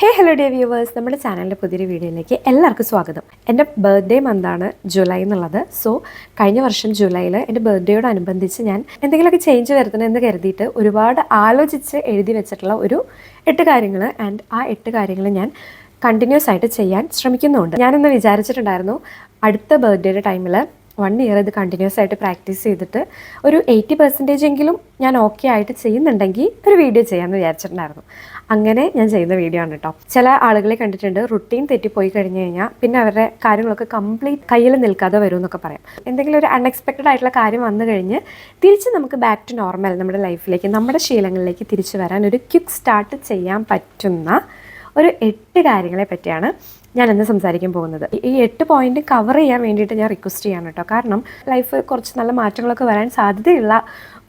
ഹേ hello day viewers നമ്മുടെ ചാനലിന്റെ പുതിയൊരു വീഡിയോയിലേക്ക് എല്ലാവർക്കും സ്വാഗതം. എന്റെ ബർത്ത്ഡേ മന്താണ് ജൂലൈ എന്നുള്ളത്. സോ കഴിഞ്ഞ വർഷം ജൂലൈയിൽ എന്റെ ബർത്ത്ഡേയോടനുബന്ധിച്ച് ഞാൻ എന്തെങ്കിലുമൊക്കെ ചേഞ്ച് വരുത്തണമെന്ന് കരുതിയിട്ട് ഒരുപാട് ആലോചിച്ച് എഴുതി വെച്ചിട്ടുള്ള ഒരു എട്ട് കാര്യങ്ങൾ ആൻഡ് ആ എട്ട് കാര്യങ്ങൾ ഞാൻ കണ്ടിന്യൂസ് ആയിട്ട് ചെയ്യാൻ ശ്രമിക്കുന്നുണ്ട്. ഞാനൊന്ന് വിചാരിച്ചിട്ടുണ്ടായിരുന്നു അടുത്ത ബർത്ത്ഡേയുടെ ടൈമിൽ വൺ ഇയർ ഇത് കണ്ടിന്യൂസ് ആയിട്ട് പ്രാക്ടീസ് ചെയ്തിട്ട് ഒരു എയ്റ്റി പെർസെന്റേജ് എങ്കിലും ഞാൻ ഓക്കെ ആയിട്ട് ചെയ്യുന്നുണ്ടെങ്കിൽ ഒരു വീഡിയോ ചെയ്യാമെന്ന് വിചാരിച്ചിട്ടുണ്ടായിരുന്നു. അങ്ങനെ ഞാൻ ചെയ്യുന്ന വീഡിയോ ആണ് കേട്ടോ ചില ആളുകളെ കണ്ടിട്ടുണ്ട് റുട്ടീൻ തെറ്റിപ്പോയി കഴിഞ്ഞ് കഴിഞ്ഞാൽ പിന്നെ അവരുടെ കാര്യങ്ങളൊക്കെ കംപ്ലീറ്റ് കയ്യിൽ നിൽക്കാതെ വരും എന്നൊക്കെ പറയാം. എന്തെങ്കിലും ഒരു അൺഎക്സ്പെക്റ്റഡ് ആയിട്ടുള്ള കാര്യം വന്നു കഴിഞ്ഞ് തിരിച്ച് നമുക്ക് ബാക്ക് ടു നോർമൽ നമ്മുടെ ലൈഫിലേക്ക് നമ്മുടെ ശീലങ്ങളിലേക്ക് തിരിച്ചു വരാൻ ഒരു ക്വിക്ക് സ്റ്റാർട്ട് ചെയ്യാൻ പറ്റുന്ന ഒരു എട്ട് കാര്യങ്ങളെ പറ്റിയാണ് ഞാൻ ഇന്ന് സംസാരിക്കാൻ പോകുന്നത്. ഈ എട്ട് പോയിന്റ് കവർ ചെയ്യാൻ വേണ്ടിയിട്ട് ഞാൻ റിക്വസ്റ്റ് ചെയ്യാണ് കേട്ടോ കാരണം ലൈഫ് കുറച്ച് നല്ല മാറ്റങ്ങളൊക്കെ വരാൻ സാധ്യതയുള്ള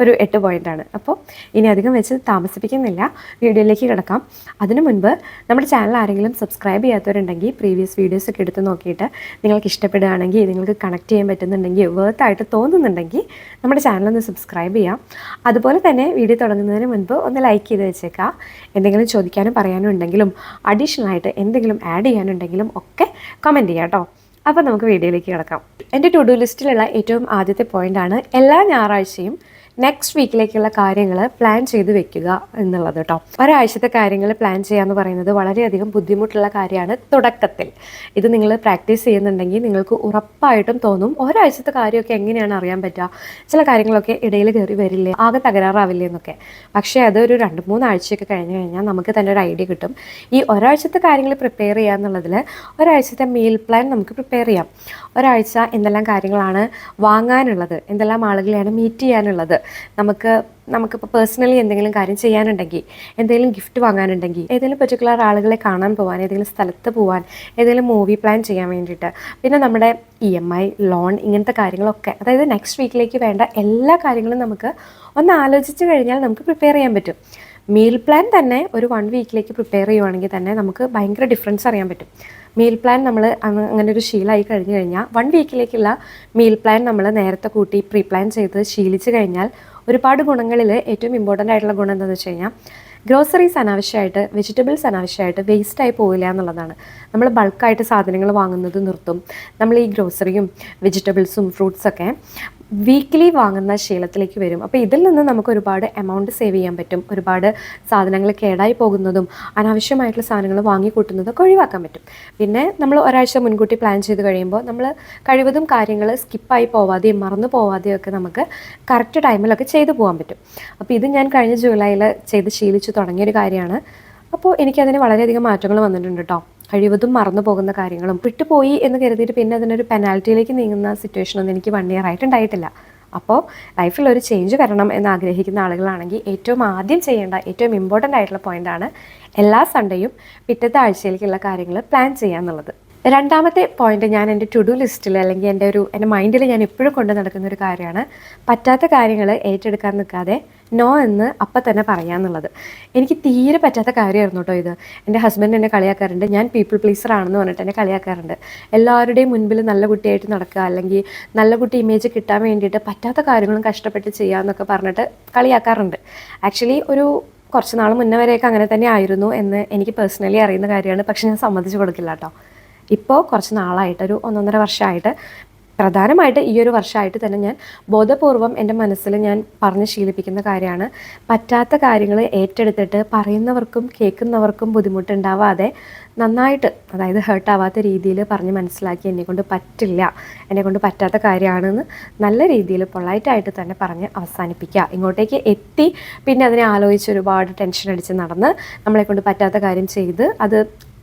ഒരു എട്ട് പോയിന്റാണ് അപ്പോൾ ഇനി അധികം വെച്ച് താമസിപ്പിക്കുന്നില്ല. വീഡിയോയിലേക്ക് കിടക്കാം. അതിനു മുൻപ് നമ്മുടെ ചാനൽ ആരെങ്കിലും സബ്സ്ക്രൈബ് ചെയ്യാത്തവരുണ്ടെങ്കിൽ പ്രീവിയസ് വീഡിയോസൊക്കെ എടുത്ത് നോക്കിയിട്ട് നിങ്ങൾക്ക് ഇഷ്ടപ്പെടുകയാണെങ്കിൽ നിങ്ങൾക്ക് കണക്ട് ചെയ്യാൻ പറ്റുന്നുണ്ടെങ്കിൽ വർത്ത് ആയിട്ട് തോന്നുന്നുണ്ടെങ്കിൽ നമ്മുടെ ചാനൽ ഒന്ന് സബ്സ്ക്രൈബ് ചെയ്യാം. അതുപോലെ തന്നെ വീഡിയോ തുടങ്ങുന്നതിന് മുൻപ് ഒന്ന് ലൈക്ക് ചെയ്ത് വെച്ചേക്കാം എന്തെങ്കിലും ചോദിക്കാനും പറയാനും ഉണ്ടെങ്കിലും അഡീഷണൽ ആയിട്ട് എന്തെങ്കിലും ആഡ് ചെയ്യാനുണ്ടെങ്കിലും ഒക്കെ കമന്റ് ചെയ്യാം കേട്ടോ അപ്പോൾ നമുക്ക് വീഡിയോയിലേക്ക് കിടക്കാം. എന്റെ ടു ഡു ലിസ്റ്റിലുള്ള ഏറ്റവും ആദ്യത്തെ പോയിന്റാണ് എല്ലാ ഞായറാഴ്ചയും നെക്സ്റ്റ് വീക്കിലേക്കുള്ള കാര്യങ്ങൾ പ്ലാൻ ചെയ്ത് വെക്കുക എന്നുള്ളത് കേട്ടോ ഒരാഴ്ചത്തെ കാര്യങ്ങൾ പ്ലാൻ ചെയ്യുക എന്ന് പറയുന്നത് വളരെയധികം ബുദ്ധിമുട്ടുള്ള കാര്യമാണ് തുടക്കത്തിൽ. ഇത് നിങ്ങൾ പ്രാക്ടീസ് ചെയ്യുന്നുണ്ടെങ്കിൽ നിങ്ങൾക്ക് ഉറപ്പായിട്ടും തോന്നും ഒരാഴ്ചത്തെ കാര്യമൊക്കെ എങ്ങനെയാണ് അറിയാൻ പറ്റുക? ചില കാര്യങ്ങളൊക്കെ ഇടയിൽ കയറി വരില്ലേ? ആകെ തകരാറാവില്ലേ എന്നൊക്കെ. പക്ഷേ അതൊരു രണ്ട് മൂന്ന് ആഴ്ചയൊക്കെ കഴിഞ്ഞ് കഴിഞ്ഞാൽ നമുക്ക് തന്നെ ഒരു ഐഡിയ കിട്ടും. ഈ ഒരാഴ്ചത്തെ കാര്യങ്ങൾ പ്രിപ്പയർ ചെയ്യുക എന്നുള്ളതിൽ ഒരാഴ്ചത്തെ മീൽ പ്ലാൻ നമുക്ക് പ്രിപ്പയർ ചെയ്യാം. ഒരാഴ്ച എന്തെല്ലാം കാര്യങ്ങളാണ് വാങ്ങാനുള്ളത്? എന്തെല്ലാം ആളുകളെയാണ് മീറ്റ് ചെയ്യാനുള്ളത്? നമുക്ക് നമുക്കിപ്പോൾ പേഴ്സണലി എന്തെങ്കിലും കാര്യം ചെയ്യാനുണ്ടെങ്കിൽ എന്തെങ്കിലും ഗിഫ്റ്റ് വാങ്ങാനുണ്ടെങ്കിൽ ഏതെങ്കിലും പെർട്ടിക്കുലർ ആളുകളെ കാണാൻ പോകാൻ ഏതെങ്കിലും സ്ഥലത്ത് പോകാൻ ഏതെങ്കിലും മൂവി പ്ലാൻ ചെയ്യാൻ വേണ്ടിയിട്ട് പിന്നെ നമ്മുടെ ഇ എം ഐ ലോൺ ഇങ്ങനത്തെ കാര്യങ്ങളൊക്കെ അതായത് നെക്സ്റ്റ് വീക്കിലേക്ക് വേണ്ട എല്ലാ കാര്യങ്ങളും നമുക്ക് ഒന്ന് ആലോചിച്ച് കഴിഞ്ഞാൽ നമുക്ക് പ്രിപ്പയർ ചെയ്യാൻ പറ്റും. മീൽ പ്ലാൻ തന്നെ ഒരു വൺ വീക്കിലേക്ക് പ്രിപ്പയർ ചെയ്യുവാണെങ്കിൽ തന്നെ നമുക്ക് ഭയങ്കര ഡിഫറൻസ് അറിയാൻ പറ്റും. മീൽ പ്ലാൻ നമ്മൾ അങ്ങനെ ഒരു ശീലമായി കഴിഞ്ഞു കഴിഞ്ഞാൽ വൺ വീക്കിലേക്കുള്ള മീൽ പ്ലാൻ നമ്മൾ നേരത്തെ കൂട്ടി പ്രീ പ്ലാൻ ചെയ്ത് ശീലിച്ച് കഴിഞ്ഞാൽ ഒരുപാട് ഗുണങ്ങളിൽ ഏറ്റവും ഇമ്പോർട്ടന്റ് ആയിട്ടുള്ള ഗുണം എന്താണെന്ന് വെച്ച് കഴിഞ്ഞാൽ ഗ്രോസറീസ് അനാവശ്യമായിട്ട് വെജിറ്റബിൾസ് അനാവശ്യമായിട്ട് വേസ്റ്റായി പോവില്ല എന്നുള്ളതാണ്. നമ്മൾ ബൾക്കായിട്ട് സാധനങ്ങൾ വാങ്ങുന്നത് നിർത്തും. നമ്മൾ ഈ ഗ്രോസറിയും വെജിറ്റബിൾസും ഫ്രൂട്ട്സൊക്കെ വീക്കിലി വാങ്ങുന്ന ശീലത്തിലേക്ക് വരും. അപ്പോൾ ഇതിൽ നിന്ന് നമുക്ക് ഒരുപാട് എമൗണ്ട് സേവ് ചെയ്യാൻ പറ്റും. ഒരുപാട് സാധനങ്ങൾ കേടായി പോകുന്നതും അനാവശ്യമായിട്ടുള്ള സാധനങ്ങൾ വാങ്ങിക്കൂട്ടുന്നതൊക്കെ ഒഴിവാക്കാൻ പറ്റും. പിന്നെ നമ്മൾ ഒരാഴ്ച മുൻകൂട്ടി പ്ലാൻ ചെയ്ത് കഴിയുമ്പോൾ നമ്മൾ കഴിവതും കാര്യങ്ങൾ സ്കിപ്പായി പോവാതെയും മറന്നു പോവാതെയും ഒക്കെ നമുക്ക് കറക്റ്റ് ടൈമിലൊക്കെ ചെയ്തു പോകാൻ പറ്റും. അപ്പോൾ ഇത് ഞാൻ കഴിഞ്ഞ ജൂലൈയിൽ ചെയ്ത് ശീലിച്ചു തുടങ്ങിയൊരു കാര്യമാണ്. അപ്പോൾ എനിക്കതിന് വളരെയധികം മാറ്റങ്ങൾ വന്നിട്ടുണ്ട് കേട്ടോ കഴിവതും മറന്നു പോകുന്ന കാര്യങ്ങളും വിട്ടുപോയി എന്ന് കരുതിയിട്ട് പിന്നെ അതിനൊരു പെനാൽറ്റിയിലേക്ക് നീങ്ങുന്ന സിറ്റുവേഷൻ ഒന്നും എനിക്ക് വൺ ഇയർ ആയിട്ട് ഉണ്ടായിട്ടില്ല. അപ്പോൾ ലൈഫിൽ ഒരു ചേഞ്ച് വരണം എന്ന് ആഗ്രഹിക്കുന്ന ആളുകളാണെങ്കിൽ ഏറ്റവും ആദ്യം ചെയ്യേണ്ട ഏറ്റവും ഇമ്പോർട്ടന്റ് ആയിട്ടുള്ള പോയിന്റാണ് എല്ലാ സൺഡേയും പിറ്റത്തെ ആഴ്ചയിലേക്കുള്ള കാര്യങ്ങൾ പ്ലാൻ ചെയ്യുക എന്നുള്ളത്. രണ്ടാമത്തെ പോയിന്റ് ഞാൻ എന്റെ ടു ഡു ലിസ്റ്റിൽ അല്ലെങ്കിൽ എന്റെ ഒരു എന്റെ മൈൻഡിൽ ഞാൻ എപ്പോഴും കൊണ്ട് നടക്കുന്ന ഒരു കാര്യമാണ്. പറ്റാത്ത കാര്യങ്ങൾ ഏറ്റെടുക്കാൻ നിൽക്കാതെ നോ എന്ന് അപ്പം തന്നെ പറയാന്നുള്ളത് എനിക്ക് തീരെ പറ്റാത്ത കാര്യമായിരുന്നു കേട്ടോ ഇത്. എന്റെ ഹസ്ബൻഡ് എന്നെ കളിയാക്കാറുണ്ട്. ഞാൻ പീപ്പിൾ പ്ലീസർ ആണെന്ന് പറഞ്ഞിട്ട് എന്നെ കളിയാക്കാറുണ്ട്. എല്ലാവരുടെയും മുൻപിൽ നല്ല കുട്ടിയായിട്ട് നടക്കുക അല്ലെങ്കിൽ നല്ല കുട്ടി ഇമേജ് കിട്ടാൻ വേണ്ടിയിട്ട് പറ്റാത്ത കാര്യങ്ങളും കഷ്ടപ്പെട്ട് ചെയ്യുക എന്നൊക്കെ പറഞ്ഞിട്ട് കളിയാക്കാറുണ്ട്. ആക്ച്വലി ഒരു കുറച്ച് നാൾ മുന്നേ വരെയൊക്കെ അങ്ങനെ തന്നെ ആയിരുന്നു എന്ന് എനിക്ക് പേഴ്സണലി അറിയുന്ന കാര്യമാണ്. പക്ഷെ ഞാൻ സമ്മതിച്ചു കൊടുക്കില്ല കേട്ടോ ഇപ്പോൾ കുറച്ച് നാളായിട്ട് ഒരു ഒന്നൊന്നര വർഷമായിട്ട് പ്രധാനമായിട്ട് ഈ ഒരു വർഷമായിട്ട് തന്നെ ഞാൻ ബോധപൂർവം എന്റെ മനസ്സിൽ ഞാൻ പറഞ്ഞ് ശീലിപ്പിക്കുന്ന കാര്യമാണ്. പറ്റാത്ത കാര്യങ്ങൾ ഏറ്റെടുത്തിട്ട് പറയുന്നവർക്കും കേൾക്കുന്നവർക്കും ബുദ്ധിമുട്ടുണ്ടാവാതെ നന്നായിട്ട് അതായത് ഹേർട്ടാവാത്ത രീതിയിൽ പറഞ്ഞ് മനസ്സിലാക്കി എന്നെക്കൊണ്ട് പറ്റില്ല എന്നെക്കൊണ്ട് പറ്റാത്ത കാര്യമാണെന്ന് നല്ല രീതിയിൽ പൊളൈറ്റായിട്ട് തന്നെ പറഞ്ഞ് അവസാനിപ്പിക്കുക. ഇങ്ങോട്ടേക്ക് എത്തി പിന്നെ അതിനെ ആലോചിച്ച് ഒരുപാട് ടെൻഷൻ അടിച്ച് നടന്ന് നമ്മളെക്കൊണ്ട് പറ്റാത്ത കാര്യം ചെയ്ത് അത്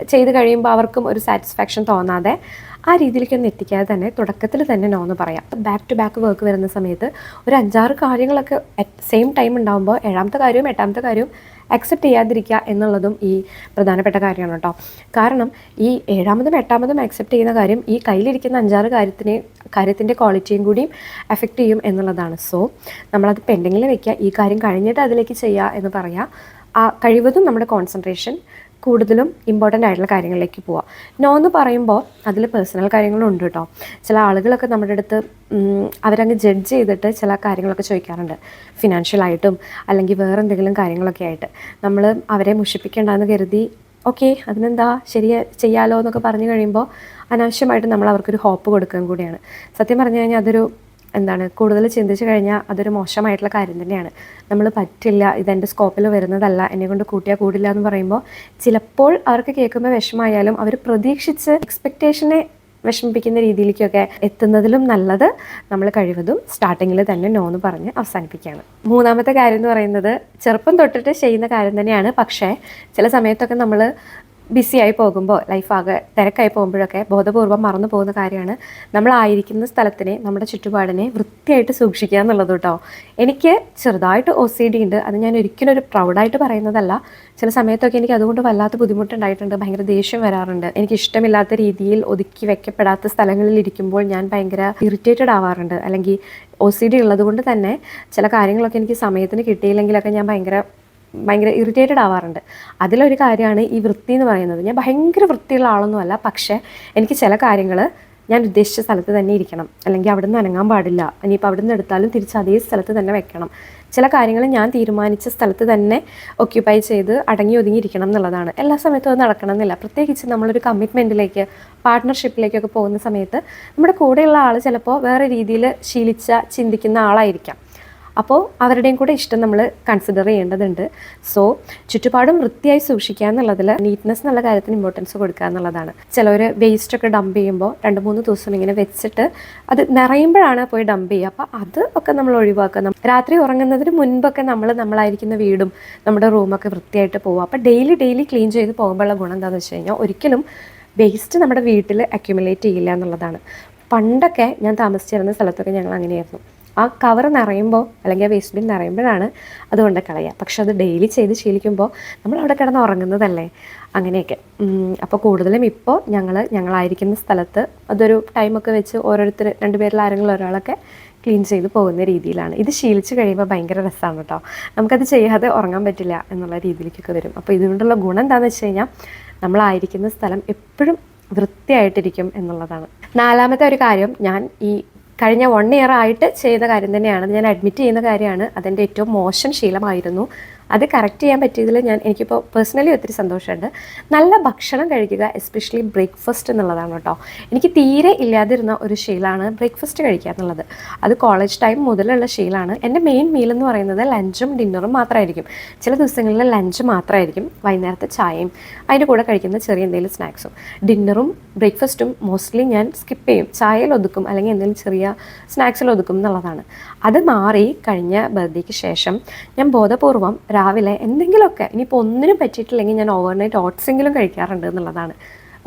ചെയ്ത് കഴിയുമ്പോൾ അവർക്കും ഒരു സാറ്റിസ്ഫാക്ഷൻ തോന്നാതെ ആ രീതിയിലേക്കൊന്നും എത്തിക്കാതെ തന്നെ തുടക്കത്തിൽ തന്നെ നോ എന്ന് പറയാം. ബാക്ക് ടു ബാക്ക് വർക്ക് വരുന്ന സമയത്ത് ഒരു അഞ്ചാറ് കാര്യങ്ങളൊക്കെ അറ്റ് സെയിം ടൈം ഉണ്ടാകുമ്പോൾ ഏഴാമത്തെ കാര്യവും എട്ടാമത്തെ കാര്യവും അക്സെപ്റ്റ് ചെയ്യാതിരിക്കുക എന്നുള്ളതും ഈ പ്രധാനപ്പെട്ട കാര്യമാണ് കേട്ടോ കാരണം ഈ ഏഴാമതും എട്ടാമതും അക്സെപ്റ്റ് ചെയ്യുന്ന കാര്യം ഈ കയ്യിലിരിക്കുന്ന അഞ്ചാറ് കാര്യത്തിനെ കാര്യത്തിന്റെ ക്വാളിറ്റിയും കൂടിയും എഫക്റ്റ് ചെയ്യും എന്നുള്ളതാണ്. സോ നമ്മളത് പെൻഡിങ്ങിൽ വെക്കുക. ഈ കാര്യം കഴിഞ്ഞിട്ട് അതിലേക്ക് ചെയ്യുക എന്ന് പറയുക ആ കഴിവതും നമ്മുടെ കോൺസെൻട്രേഷൻ കൂടുതലും ഇമ്പോർട്ടന്റ് ആയിട്ടുള്ള കാര്യങ്ങളിലേക്ക് പോവാം. നോ എന്ന് പറയുമ്പോൾ അതിൽ പേഴ്സണൽ കാര്യങ്ങളുണ്ട് കേട്ടോ ചില ആളുകളൊക്കെ നമ്മുടെ അടുത്ത് അവരങ്ങ് ജഡ്ജ് ചെയ്തിട്ട് ചില കാര്യങ്ങളൊക്കെ ചോദിക്കാറുണ്ട്. ഫിനാൻഷ്യലായിട്ടും അല്ലെങ്കിൽ വേറെ എന്തെങ്കിലും കാര്യങ്ങളൊക്കെ ആയിട്ട്. നമ്മൾ അവരെ മുഷിപ്പിക്കേണ്ടെന്ന് കരുതി ഓക്കെ അതിനെന്താ? ശരി ചെയ്യാലോ എന്നൊക്കെ പറഞ്ഞു കഴിയുമ്പോൾ അനാവശ്യമായിട്ട് നമ്മൾ അവർക്കൊരു ഹോപ്പ് കൊടുക്കുകയും കൂടിയാണ്. സത്യം പറഞ്ഞു കഴിഞ്ഞാൽ അതൊരു എന്താണ് കൂടുതൽ ചിന്തിച്ച് കഴിഞ്ഞാൽ അതൊരു മോശമായിട്ടുള്ള കാര്യം തന്നെയാണ്. നമ്മൾ പറ്റില്ല ഇതെന്റെ സ്കോപ്പിൽ വരുന്നതല്ല എന്നെ കൊണ്ട് കൂട്ടിയാൽ കൂടില്ല എന്ന് പറയുമ്പോൾ ചിലപ്പോൾ അവർക്ക് കേൾക്കുമ്പോൾ വിഷമമായാലും അവർ പ്രതീക്ഷിച്ച് എക്സ്പെക്റ്റേഷനെ വിഷമിപ്പിക്കുന്ന രീതിയിലേക്കൊക്കെ എത്തുന്നതിലും നല്ലത് നമ്മൾ കഴിവതും സ്റ്റാർട്ടിങ്ങിൽ തന്നെ നോ എന്ന് പറഞ്ഞ് അവസാനിപ്പിക്കുകയാണ്. മൂന്നാമത്തെ കാര്യം എന്ന് പറയുന്നത് ചെറുപ്പം തൊട്ടിട്ട് ചെയ്യുന്ന കാര്യം തന്നെയാണ്. പക്ഷേ ചില സമയത്തൊക്കെ നമ്മൾ ബിസിയായി പോകുമ്പോൾ ലൈഫാകെ തിരക്കായി പോകുമ്പോഴൊക്കെ ബോധപൂർവം മറന്നു പോകുന്ന കാര്യമാണ്. നമ്മളായിരിക്കുന്ന സ്ഥലത്തിനെ നമ്മുടെ ചുറ്റുപാടിനെ വൃത്തിയായിട്ട് സൂക്ഷിക്കുക എന്നുള്ളത് കേട്ടോ എനിക്ക് ചെറുതായിട്ട് ഒ സി ഡി ഉണ്ട്. അത് ഞാൻ ഒരിക്കലും ഒരു പ്രൗഡായിട്ട് പറയുന്നതല്ല. ചില സമയത്തൊക്കെ എനിക്ക് അതുകൊണ്ട് വല്ലാത്ത ബുദ്ധിമുട്ടുണ്ടായിട്ടുണ്ട്. ഭയങ്കര ദേഷ്യം വരാറുണ്ട്. എനിക്ക് ഇഷ്ടമില്ലാത്ത രീതിയിൽ ഒതുക്കി വെക്കപ്പെടാത്ത സ്ഥലങ്ങളിൽ ഇരിക്കുമ്പോൾ ഞാൻ ഭയങ്കര ഇറിറ്റേറ്റഡ് ആവാറുണ്ട്. അല്ലെങ്കിൽ ഒ സി ഡി ഉള്ളത് കൊണ്ട് തന്നെ ചില കാര്യങ്ങളൊക്കെ എനിക്ക് സമയത്തിന് കിട്ടിയില്ലെങ്കിലൊക്കെ ഞാൻ ഭയങ്കര ഭയങ്കര ഇറിറ്റേറ്റഡ് ആവാറുണ്ട്. അതിലൊരു കാര്യമാണ് ഈ വൃത്തി എന്ന് പറയുന്നത്. ഞാൻ ഭയങ്കര വൃത്തിയുള്ള ആളൊന്നുമല്ല പക്ഷേ എനിക്ക് ചില കാര്യങ്ങൾ ഞാൻ ഉദ്ദേശിച്ച സ്ഥലത്ത് തന്നെ ഇരിക്കണം. അല്ലെങ്കിൽ അവിടെ നിന്ന് അനങ്ങാൻ പാടില്ല. ഇനിയിപ്പോൾ അവിടെ നിന്ന് എടുത്താലും തിരിച്ച് അതേ സ്ഥലത്ത് തന്നെ വെക്കണം. ചില കാര്യങ്ങൾ ഞാൻ തീരുമാനിച്ച സ്ഥലത്ത് തന്നെ ഒക്യുപ്പൈ ചെയ്ത് അടങ്ങി ഒതുങ്ങി ഇരിക്കണം എന്നുള്ളതാണ്. എല്ലാ സമയത്തും അത് നടക്കണം എന്നില്ല പ്രത്യേകിച്ച് നമ്മളൊരു കമ്മിറ്റ്മെന്റിലേക്ക് പാർട്ട്ണർഷിപ്പിലേക്കൊക്കെ പോകുന്ന സമയത്ത് നമ്മുടെ കൂടെയുള്ള ആൾ ചിലപ്പോൾ വേറെ രീതിയിൽ ശീലിച്ച ചിന്തിക്കുന്ന ആളായിരിക്കാം. അപ്പോൾ അവരുടെയും കൂടെ ഇഷ്ടം നമ്മൾ കൺസിഡർ ചെയ്യേണ്ടതുണ്ട്. സോ ചുറ്റുപാടും വൃത്തിയായി സൂക്ഷിക്കുക എന്നുള്ളതിൽ നീറ്റ്നെസ് എന്നുള്ള കാര്യത്തിന് ഇമ്പോർട്ടൻസ് കൊടുക്കുക എന്നുള്ളതാണ്. ചിലവർ വേസ്റ്റ് ഒക്കെ ഡംപ് ചെയ്യുമ്പോൾ രണ്ട് മൂന്ന് ദിവസം ഇങ്ങനെ വെച്ചിട്ട് അത് നിറയുമ്പോഴാണ് പോയി ഡംപ് ചെയ്യുക. അപ്പോൾ അത് ഒക്കെ നമ്മൾ ഒഴിവാക്കുക. രാത്രി ഉറങ്ങുന്നതിന് മുൻപൊക്കെ നമ്മൾ നമ്മളായിരിക്കുന്ന വീടും നമ്മുടെ റൂമൊക്കെ വൃത്തിയായിട്ട് പോകുക അപ്പോൾ ഡെയിലി ഡെയിലി ക്ലീൻ ചെയ്ത് പോകുമ്പോഴുള്ള ഗുണം എന്താണെന്ന് വെച്ച് കഴിഞ്ഞാൽ ഒരിക്കലും വേസ്റ്റ് നമ്മുടെ വീട്ടിൽ അക്യുമുലേറ്റ് ചെയ്യില്ല എന്നുള്ളതാണ്. പണ്ടൊക്കെ ഞാൻ താമസിച്ചിരുന്ന സ്ഥലത്തൊക്കെ ഞങ്ങൾ അങ്ങനെയായിരുന്നു. ആ കവർ നിറയുമ്പോൾ അല്ലെങ്കിൽ ആ വേസ്റ്റ് ബിൻ നിറയുമ്പോഴാണ് അതുകൊണ്ട് കളയുക. പക്ഷെ അത് ഡെയിലി ചെയ്ത് ശീലിക്കുമ്പോൾ നമ്മൾ അവിടെ കിടന്ന് ഉറങ്ങുന്നതല്ലേ? അങ്ങനെയൊക്കെ. അപ്പോൾ കൂടുതലും ഇപ്പോൾ ഞങ്ങൾ ഞങ്ങളായിരിക്കുന്ന സ്ഥലത്ത് അതൊരു ടൈമൊക്കെ വെച്ച് ഓരോരുത്തർ രണ്ടുപേരിൽ ആരെങ്കിലും ഒരാളൊക്കെ ക്ലീൻ ചെയ്ത് പോകുന്ന രീതിയിലാണ്. ഇത് ശീലിച്ച് കഴിയുമ്പോൾ ഭയങ്കര രസമാണ് കേട്ടോ നമുക്കത് ചെയ്യാതെ ഉറങ്ങാൻ പറ്റില്ല എന്നുള്ള രീതിയിലേക്കൊക്കെ വരും. അപ്പോൾ ഇതുകൊണ്ടുള്ള ഗുണം എന്താണെന്ന് വെച്ച് കഴിഞ്ഞാൽ നമ്മളായിരിക്കുന്ന സ്ഥലം എപ്പോഴും വൃത്തിയായിട്ടിരിക്കും എന്നുള്ളതാണ്. നാലാമത്തെ ഒരു കാര്യം ഞാൻ ഈ കഴിഞ്ഞ വൺ ഇയർ ആയിട്ട് ചെയ്ത കാര്യം തന്നെയാണ്. ഞാൻ അഡ്മിറ്റ് ചെയ്യുന്ന കാര്യമാണ്. അതെന്റെ ഏറ്റവും മോശം ശീലമായിരുന്നു. അത് കറക്റ്റ് ചെയ്യാൻ പറ്റിയതിൽ ഞാൻ എനിക്കിപ്പോൾ പേഴ്സണലി ഒത്തിരി സന്തോഷമുണ്ട്. നല്ല ഭക്ഷണം കഴിക്കുക എസ്പെഷ്യലി ബ്രേക്ക്ഫാസ്റ്റ് എന്നുള്ളതാണ് കേട്ടോ. എനിക്ക് തീരെ ഇല്ലാതിരുന്ന ഒരു ശീലമാണ് ബ്രേക്ക്ഫാസ്റ്റ് കഴിക്കുക എന്നുള്ളത്. അത് കോളേജ് ടൈം മുതലുള്ള ശീലമാണ്. എന്റെ മെയിൻ മീൽ എന്ന് പറയുന്നത് ലഞ്ചും ഡിന്നറും മാത്രമായിരിക്കും. ചില ദിവസങ്ങളിൽ ലഞ്ച് മാത്രമായിരിക്കും. വൈകുന്നേരത്തെ ചായയും അതിന്റെ കൂടെ കഴിക്കുന്ന ചെറിയ എന്തെങ്കിലും സ്നാക്സും ഡിന്നറും ബ്രേക്ക്ഫാസ്റ്റും മോസ്റ്റ്ലി ഞാൻ സ്കിപ്പ് ചെയ്യും. ചായയിൽ ഒതുക്കും അല്ലെങ്കിൽ എന്തെങ്കിലും ചെറിയ സ്നാക്സിൽ ഒതുക്കും എന്നുള്ളതാണ്. അത് മാറി കഴിഞ്ഞ ബർത്ത്ഡേക്ക് ശേഷം ഞാൻ ബോധപൂർവം രാവിലെ എന്തെങ്കിലുമൊക്കെ ഇനിയിപ്പോൾ ഒന്നിനും പറ്റിയിട്ടില്ലെങ്കിൽ ഞാൻ ഓവർനൈറ്റ് ഓട്ട്സെങ്കിലും കഴിക്കാറുണ്ട് എന്നുള്ളതാണ്.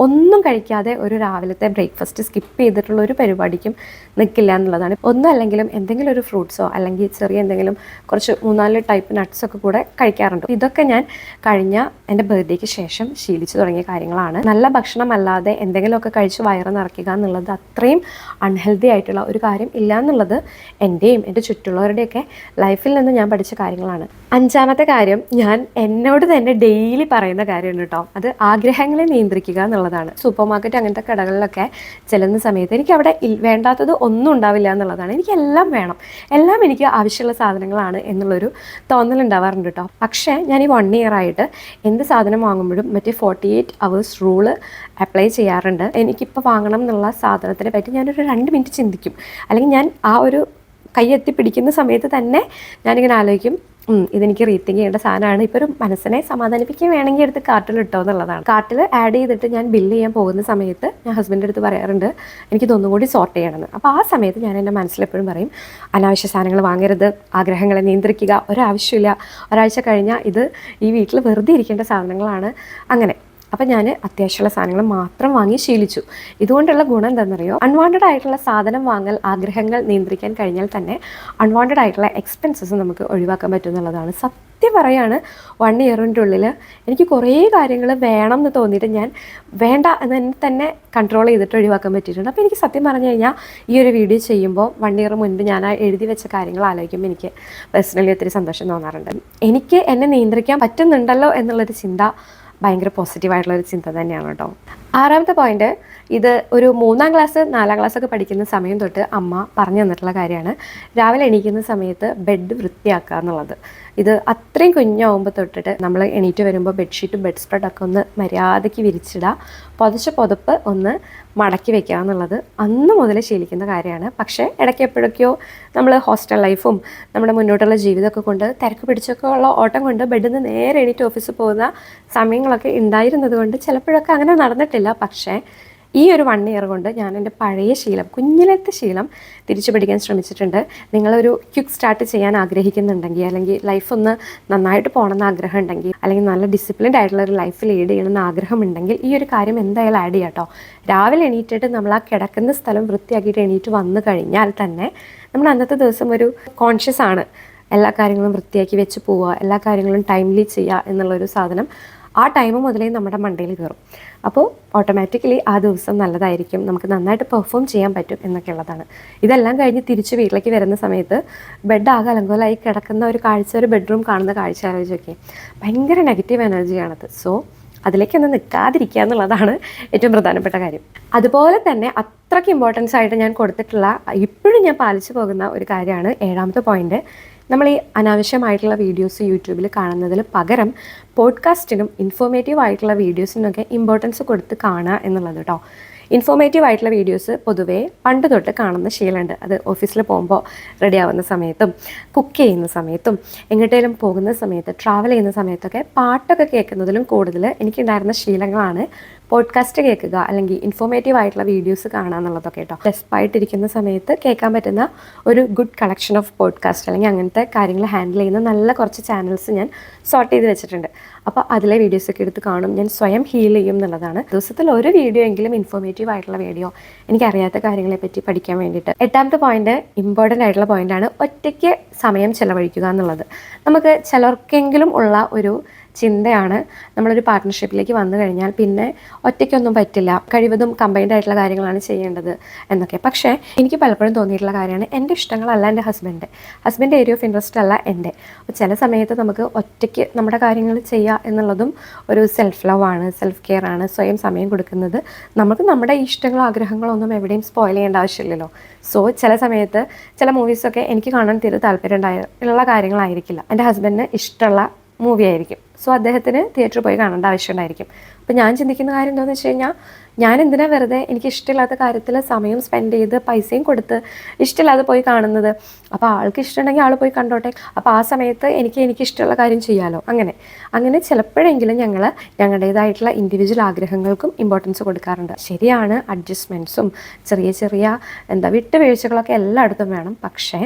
ഒന്നും കഴിക്കാതെ ഒരു രാവിലത്തെ ബ്രേക്ക്ഫാസ്റ്റ് സ്കിപ്പ് ചെയ്തിട്ടുള്ള ഒരു പരിപാടിക്കും നിൽക്കില്ല എന്നുള്ളതാണ്. ഒന്നും അല്ലെങ്കിലും എന്തെങ്കിലും ഒരു ഫ്രൂട്ട്സോ അല്ലെങ്കിൽ ചെറിയ എന്തെങ്കിലും കുറച്ച് മൂന്നാൽ ടൈപ്പ് നട്ട്സ് ഒക്കെ കൂടെ കഴിക്കാറുണ്ട്. ഇതൊക്കെ ഞാൻ കഴിഞ്ഞ എന്റെ ബർത്ത്ഡേക്ക് ശേഷം ശീലിച്ചു തുടങ്ങിയ കാര്യങ്ങളാണ്. നല്ല ഭക്ഷണം അല്ലാതെ എന്തെങ്കിലുമൊക്കെ കഴിച്ച് വയറ് നിറയ്ക്കുക എന്നുള്ളത് അത്രയും അൺഹെൽത്തി ആയിട്ടുള്ള ഒരു കാര്യം ഇല്ല എന്നുള്ളത് എന്റെയും എന്റെ ചുറ്റുള്ളവരുടെയൊക്കെ ലൈഫിൽ നിന്ന് ഞാൻ പഠിച്ച കാര്യങ്ങളാണ്. അഞ്ചാമത്തെ കാര്യം ഞാൻ എന്നോട് തന്നെ ഡെയിലി പറയുന്ന കാര്യമാണ് കേട്ടോ. അത് ആഗ്രഹങ്ങളെ നിയന്ത്രിക്കുക എന്നുള്ളതാണ്. സൂപ്പർ മാർക്കറ്റ് അങ്ങനത്തെ കടകളിലൊക്കെ ചെല്ലുന്ന സമയത്ത് എനിക്ക് അവിടെ വേണ്ടാത്തത് ഒന്നും ഉണ്ടാവില്ല എന്നുള്ളതാണ്. എനിക്ക് എല്ലാം വേണം. എല്ലാം എനിക്ക് ആവശ്യമുള്ള സാധനങ്ങളാണ് എന്നുള്ളൊരു തോന്നലുണ്ടാവാറുണ്ട് കേട്ടോ. പക്ഷേ ഞാൻ ഈ വൺ ഇയർ ആയിട്ട് എന്ത് സാധനം വാങ്ങുമ്പോഴും മറ്റേ forty eight hours rule apply ചെയ്യാറുണ്ട്. എനിക്കിപ്പോൾ വാങ്ങണം എന്നുള്ള സാധനത്തിനെ പറ്റി ഞാനൊരു രണ്ട് മിനിറ്റ് ചിന്തിക്കും. അല്ലെങ്കിൽ ഞാൻ ആ ഒരു കൈയെത്തി പിടിക്കുന്ന സമയത്ത് തന്നെ ഞാനിങ്ങനെ ആലോചിക്കും ഇതെനിക്ക് റീത്തിങ് ചെയ്യേണ്ട സാധനമാണ്. ഇപ്പോൾ ഒരു മനസ്സിനെ സമാധാനിപ്പിക്കാൻ വേണമെങ്കിൽ എടുത്ത് കാർട്ടിൽ ഇട്ടോ എന്നുള്ളതാണ്. കാർട്ടിൽ ആഡ് ചെയ്തിട്ട് ഞാൻ ബില്ല് ചെയ്യാൻ പോകുന്ന സമയത്ത് ഞാൻ ഹസ്ബൻഡിന്റെ അടുത്ത് പറയാറുണ്ട് എനിക്കിതൊന്നും കൂടി സോർട്ട് ചെയ്യണമെന്ന്. അപ്പോൾ ആ സമയത്ത് ഞാൻ എന്റെ മനസ്സിലെപ്പോഴും പറയും അനാവശ്യ സാധനങ്ങൾ വാങ്ങരുത് ആഗ്രഹങ്ങളെ നിയന്ത്രിക്കുക ഒരാവശ്യമില്ല. ഒരാഴ്ച കഴിഞ്ഞാൽ ഇത് ഈ വീട്ടിൽ വെറുതെ ഇരിക്കേണ്ട സാധനങ്ങളാണ്. അങ്ങനെ. അപ്പം ഞാൻ അത്യാവശ്യമുള്ള സാധനങ്ങൾ മാത്രം വാങ്ങി ശീലിച്ചു. ഇതുകൊണ്ടുള്ള ഗുണം എന്താണെന്നറിയോ? അൺവാണ്ടഡ് ആയിട്ടുള്ള സാധനം വാങ്ങൽ ആഗ്രഹങ്ങൾ നിയന്ത്രിക്കാൻ കഴിഞ്ഞാൽ തന്നെ അൺവാണ്ടഡ് ആയിട്ടുള്ള എക്സ്പെൻസസ് നമുക്ക് ഒഴിവാക്കാൻ പറ്റും എന്നുള്ളതാണ്. സത്യം പറയാണ് വൺ ഇയറിന്റെ ഉള്ളിൽ എനിക്ക് കുറേ കാര്യങ്ങൾ വേണം എന്ന് തോന്നിയിട്ട് ഞാൻ വേണ്ട എന്ന് തന്നെ കൺട്രോൾ ചെയ്തിട്ട് ഒഴിവാക്കാൻ പറ്റിയിട്ടുണ്ട്. അപ്പോൾ എനിക്ക് സത്യം പറഞ്ഞു കഴിഞ്ഞാൽ ഈ ഒരു വീഡിയോ ചെയ്യുമ്പോൾ വൺ ഇയർ മുൻപ് ഞാൻ എഴുതി വെച്ച കാര്യങ്ങൾ ആലോചിക്കുമ്പോൾ എനിക്ക് പേഴ്സണലി ഒത്തിരി സന്തോഷം തോന്നാറുണ്ട്. എനിക്ക് എന്നെ നിയന്ത്രിക്കാൻ പറ്റുന്നുണ്ടല്ലോ എന്നുള്ളൊരു ചിന്ത ഭയങ്കര പോസിറ്റീവായിട്ടുള്ളൊരു ചിന്ത തന്നെയാണ് കേട്ടോ. ആറാമത്തെ പോയിന്റ് ഇത് ഒരു മൂന്നാം ക്ലാസ് നാലാം ക്ലാസ് ഒക്കെ പഠിക്കുന്ന സമയം തൊട്ട് അമ്മ പറഞ്ഞു തന്നിട്ടുള്ള കാര്യമാണ്. രാവിലെ എണീക്കുന്ന സമയത്ത് ബെഡ് വൃത്തിയാക്കുക എന്നുള്ളത്. ഇത് അത്രയും കുഞ്ഞാവുമ്പോൾ തൊട്ടിട്ട് നമ്മൾ എണീറ്റ് വരുമ്പോൾ ബെഡ്ഷീറ്റും ബെഡ് സ്പ്രെഡൊക്കെ ഒന്ന് മര്യാദയ്ക്ക് വിരിച്ചിടുക. പുതച്ച പുതപ്പ് ഒന്ന് മടക്കി വെക്കുക എന്നുള്ളത് അന്ന് മുതൽ ശീലിക്കുന്ന കാര്യമാണ്. പക്ഷേ ഇടയ്ക്ക് എപ്പോഴൊക്കെയോ നമ്മൾ ഹോസ്റ്റൽ ലൈഫും നമ്മുടെ മുന്നോട്ടുള്ള ജീവിതമൊക്കെ കൊണ്ട് തിരക്ക് പിടിച്ചൊക്കെ ഉള്ള ഓട്ടം കൊണ്ട് ബെഡിൽ നിന്ന് നേരെ എണീറ്റ് ഓഫീസിൽ പോകുന്ന സമയങ്ങളൊക്കെ ഉണ്ടായിരുന്നത് കൊണ്ട് ചിലപ്പോഴൊക്കെ അങ്ങനെ നടന്നിട്ടില്ല. പക്ഷേ ഈ ഒരു വൺ ഇയർ കൊണ്ട് ഞാൻ എന്റെ പഴയ ശീലം കുഞ്ഞിലത്തെ ശീലം തിരിച്ചു പിടിക്കാൻ ശ്രമിച്ചിട്ടുണ്ട്. നിങ്ങളൊരു ക്വിക്ക് സ്റ്റാർട്ട് ചെയ്യാൻ ആഗ്രഹിക്കുന്നുണ്ടെങ്കിൽ അല്ലെങ്കിൽ ലൈഫ് ഒന്ന് നന്നായിട്ട് പോകണമെന്ന് ആഗ്രഹം ഉണ്ടെങ്കിൽ അല്ലെങ്കിൽ നല്ല ഡിസിപ്ലിൻഡ് ആയിട്ടുള്ള ഒരു ലൈഫ് ലീഡ് ചെയ്യണമെന്ന് ആഗ്രഹമുണ്ടെങ്കിൽ ഈ ഒരു കാര്യം എന്തായാലും ആഡ് ചെയ്യാം കേട്ടോ രാവിലെ എണീറ്റിട്ട് നമ്മൾ ആ കിടക്കുന്ന സ്ഥലം വൃത്തിയാക്കിയിട്ട് എണീറ്റ് വന്നു കഴിഞ്ഞാൽ തന്നെ നമ്മൾ അന്നത്തെ ദിവസം ഒരു കോൺഷ്യസ് ആണ്. എല്ലാ കാര്യങ്ങളും വൃത്തിയാക്കി വെച്ച് പോവുക എല്ലാ കാര്യങ്ങളും ടൈംലി ചെയ്യുക എന്നുള്ളൊരു സാധനം ആ ടൈം മുതലേ നമ്മുടെ മണ്ടയിൽ കയറും അപ്പോൾ ഓട്ടോമാറ്റിക്കലി ആ ദിവസം നല്ലതായിരിക്കും. നമുക്ക് നന്നായിട്ട് പെർഫോം ചെയ്യാൻ പറ്റും എന്നൊക്കെ ഉള്ളതാണ്. ഇതെല്ലാം കഴിഞ്ഞ് തിരിച്ച് വീട്ടിലേക്ക് വരുന്ന സമയത്ത് ബെഡ് ആകെ അലങ്കോലായി കിടക്കുന്ന ഒരു കാഴ്ച ഒരു ബെഡ്റൂം കാണുന്ന കാഴ്ച ആലോചിച്ചൊക്കെ ഭയങ്കര നെഗറ്റീവ് എനർജിയാണത് സോ അതിലേക്കൊന്നും നിൽക്കാതിരിക്കുക എന്നുള്ളതാണ് ഏറ്റവും പ്രധാനപ്പെട്ട കാര്യം. അതുപോലെ തന്നെ അത്രയ്ക്ക് ഇമ്പോർട്ടൻസ് ആയിട്ട് ഞാൻ കൊടുത്തിട്ടുള്ള ഇപ്പോഴും ഞാൻ പാലിച്ചു പോകുന്ന ഒരു കാര്യമാണ് ഏഴാമത്തെ പോയിന്റ് നമ്മൾ ഈ അനാവശ്യമായിട്ടുള്ള വീഡിയോസ് യൂട്യൂബിൽ കാണുന്നതിൽ പകരം പോഡ്കാസ്റ്റിനും ഇൻഫോർമേറ്റീവ് ആയിട്ടുള്ള വീഡിയോസിനൊക്കെ ഇമ്പോർട്ടൻസ് കൊടുത്ത് കാണുക എന്നുള്ളത് കേട്ടോ ഇൻഫോർമേറ്റീവ് ആയിട്ടുള്ള വീഡിയോസ് പൊതുവേ പണ്ട് തൊട്ട് കാണുന്ന ശീലമുണ്ട്. അത് ഓഫീസിൽ പോകുമ്പോൾ റെഡി ആവുന്ന സമയത്തും കുക്ക് ചെയ്യുന്ന സമയത്തും എങ്ങോട്ടേലും പോകുന്ന സമയത്ത് ട്രാവൽ ചെയ്യുന്ന സമയത്തൊക്കെ പാട്ടൊക്കെ കേൾക്കുന്നതിലും കൂടുതൽ എനിക്കുണ്ടായിരുന്ന ശീലങ്ങളാണ് പോഡ്കാസ്റ്റ് കേൾക്കുക അല്ലെങ്കിൽ ഇൻഫോർമേറ്റീവ് ആയിട്ടുള്ള വീഡിയോസ് കാണുക എന്നുള്ളതൊക്കെ കേട്ടോ. ഡെസ്പായിട്ടിരിക്കുന്ന സമയത്ത് കേൾക്കാൻ പറ്റുന്ന ഒരു ഗുഡ് കളക്ഷൻ ഓഫ് പോഡ്കാസ്റ്റ് അല്ലെങ്കിൽ അങ്ങനത്തെ കാര്യങ്ങൾ ഹാൻഡിൽ ചെയ്യുന്ന നല്ല കുറച്ച് ചാനൽസ് ഞാൻ സോർട്ട് ചെയ്ത് വെച്ചിട്ടുണ്ട്. അപ്പോൾ അതിലെ വീഡിയോസൊക്കെ എടുത്ത് കാണും. ഞാൻ സ്വയം ഹീൽ ചെയ്യും എന്നുള്ളതാണ്. ദിവസത്തിൽ ഒരു വീഡിയോ എങ്കിലും ഇൻഫോർമേറ്റീവ് ആയിട്ടുള്ള വീഡിയോ എനിക്കറിയാത്ത കാര്യങ്ങളെ പറ്റി പഠിക്കാൻ വേണ്ടിയിട്ട്. എട്ടാമത്തെ പോയിന്റ് ഇമ്പോർട്ടന്റ് ആയിട്ടുള്ള പോയിന്റാണ് ഒറ്റയ്ക്ക് സമയം ചെലവഴിക്കുക എന്നുള്ളത്. നമുക്ക് ചിലർക്കെങ്കിലും ഉള്ള ഒരു ചിന്തയാണ് നമ്മളൊരു പാർട്ട്ണർഷിപ്പിലേക്ക് വന്നു കഴിഞ്ഞാൽ പിന്നെ ഒറ്റയ്ക്കൊന്നും പറ്റില്ല. കഴിവതും കമ്പൈൻഡ് ആയിട്ടുള്ള കാര്യങ്ങളാണ് ചെയ്യേണ്ടത് എന്നൊക്കെ. പക്ഷേ എനിക്ക് പലപ്പോഴും തോന്നിയിട്ടുള്ള കാര്യമാണ് എന്റെ ഇഷ്ടങ്ങളല്ല എന്റെ husband husband area of interest അല്ല എന്റെ. ചില സമയത്ത് നമുക്ക് ഒറ്റയ്ക്ക് നമ്മുടെ കാര്യങ്ങൾ ചെയ്യുക എന്നുള്ളതും ഒരു സെൽഫ് ലവ് ആണ് സെൽഫ് കെയർ ആണ് സ്വയം സമയം കൊടുക്കുന്നത്. നമുക്ക് നമ്മുടെ ഇഷ്ടങ്ങളോ ആഗ്രഹങ്ങളോ ഒന്നും എവിടെയും സ്പോയിൽ ചെയ്യേണ്ട ആവശ്യമില്ലല്ലോ. സോ ചില സമയത്ത് ചില മൂവീസൊക്കെ എനിക്ക് കാണാൻ തീരെ താല്പര്യം ഉണ്ടായ ഉള്ള കാര്യങ്ങളായിരിക്കില്ല. എന്റെ ഹസ്ബൻഡിന് ഇഷ്ടമുള്ള മൂവി ആയിരിക്കും. സോ അദ്ദേഹത്തിന് തിയേറ്ററിൽ പോയി കാണേണ്ട ആവശ്യമുണ്ടായിരിക്കും അപ്പോൾ ഞാൻ ചിന്തിക്കുന്ന കാര്യം എന്താണെന്ന് വെച്ച് കഴിഞ്ഞാൽ ഞാൻ എന്തിനാ വെറുതെ എനിക്ക് ഇഷ്ടമില്ലാത്ത കാര്യത്തിൽ സമയം സ്പെൻഡ് ചെയ്ത് പൈസയും കൊടുത്ത് ഇഷ്ടമില്ലാതെ പോയി കാണുന്നത്? അപ്പോൾ ആൾക്ക് ഇഷ്ടമുണ്ടെങ്കിൽ ആൾ പോയി കണ്ടോട്ടെ. അപ്പോൾ ആ സമയത്ത് എനിക്ക് എനിക്ക് ഇഷ്ടമുള്ള കാര്യം ചെയ്യാമല്ലോ അങ്ങനെ. അങ്ങനെ ചിലപ്പോഴെങ്കിലും ഞങ്ങൾ ഞങ്ങളുടേതായിട്ടുള്ള ഇൻഡിവിജ്വൽ ആഗ്രഹങ്ങൾക്കും ഇമ്പോർട്ടൻസ് കൊടുക്കാറുണ്ട്. ശരിയാണ് അഡ്ജസ്റ്റ്മെന്റ്സും ചെറിയ ചെറിയ എന്താ വിട്ടുവീഴ്ചകളൊക്കെ എല്ലായിടത്തും വേണം. പക്ഷേ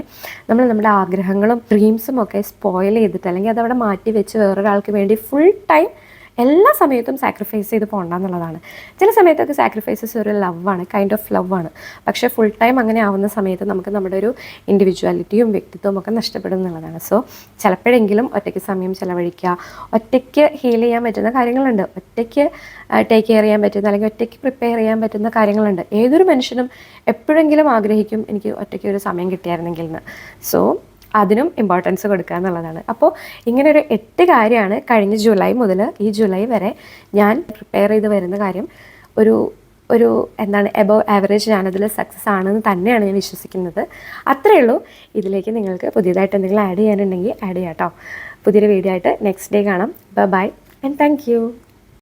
നമ്മൾ നമ്മുടെ ആഗ്രഹങ്ങളും ഡ്രീംസും ഒക്കെ സ്പോയിൽ ചെയ്തിട്ട് അല്ലെങ്കിൽ അതവിടെ മാറ്റി വെച്ച് വേറൊരാൾക്ക് വേണ്ടി ഫുൾ ടൈം എല്ലാ സമയത്തും സാക്രിഫൈസ് ചെയ്ത് പോകണ്ട എന്നുള്ളതാണ് ചില സമയത്തൊക്കെ സാക്രിഫൈസസ് ഒരു ലവാണ് കൈൻഡ് ഓഫ് ലവാണ് പക്ഷേ ഫുൾ ടൈം അങ്ങനെ ആവുന്ന സമയത്ത് നമുക്ക് നമ്മുടെ ഒരു ഇൻഡിവിജ്വാലിറ്റിയും വ്യക്തിത്വവും ഒക്കെ നഷ്ടപ്പെടും എന്നുള്ളതാണ്. സോ ചിലപ്പോഴെങ്കിലും ഒറ്റയ്ക്ക് സമയം ചിലവഴിക്കുക ഒറ്റയ്ക്ക് ഹീൽ ചെയ്യാൻ പറ്റുന്ന കാര്യങ്ങളുണ്ട്. ഒറ്റയ്ക്ക് ടേക്ക് കെയർ ചെയ്യാൻ പറ്റുന്ന അല്ലെങ്കിൽ ഒറ്റയ്ക്ക് പ്രിപ്പയർ ചെയ്യാൻ പറ്റുന്ന കാര്യങ്ങളുണ്ട്. ഏതൊരു മനുഷ്യനും എപ്പോഴെങ്കിലും ആഗ്രഹിക്കും എനിക്ക് ഒറ്റയ്ക്ക് ഒരു സമയം കിട്ടിയായിരുന്നെങ്കിൽ എന്ന്. സോ അതിനും ഇമ്പോർട്ടൻസ് കൊടുക്കുക എന്നുള്ളതാണ്. അപ്പോൾ ഇങ്ങനെ ഒരു എട്ട് കാര്യമാണ് കഴിഞ്ഞ ജൂലൈ മുതൽ ഈ ജൂലൈ വരെ ഞാൻ പ്രിപ്പയർ ചെയ്ത് വരുന്ന കാര്യം. ഒരു ഒരു എന്താണ് എബവ് ആവറേജ് ഞാനതിൽ സക്സസ് ആണെന്ന് തന്നെയാണ് ഞാൻ വിശ്വസിക്കുന്നത്. അത്രയേ ഉള്ളൂ. ഇതിലേക്ക് നിങ്ങൾക്ക് പുതിയതായിട്ട് എന്തെങ്കിലും ആഡ് ചെയ്യാനുണ്ടെങ്കിൽ ആഡ് ചെയ്യാം കേട്ടോ പുതിയൊരു വീഡിയോ ആയിട്ട് നെക്സ്റ്റ് ഡേ കാണാം. Bye and thank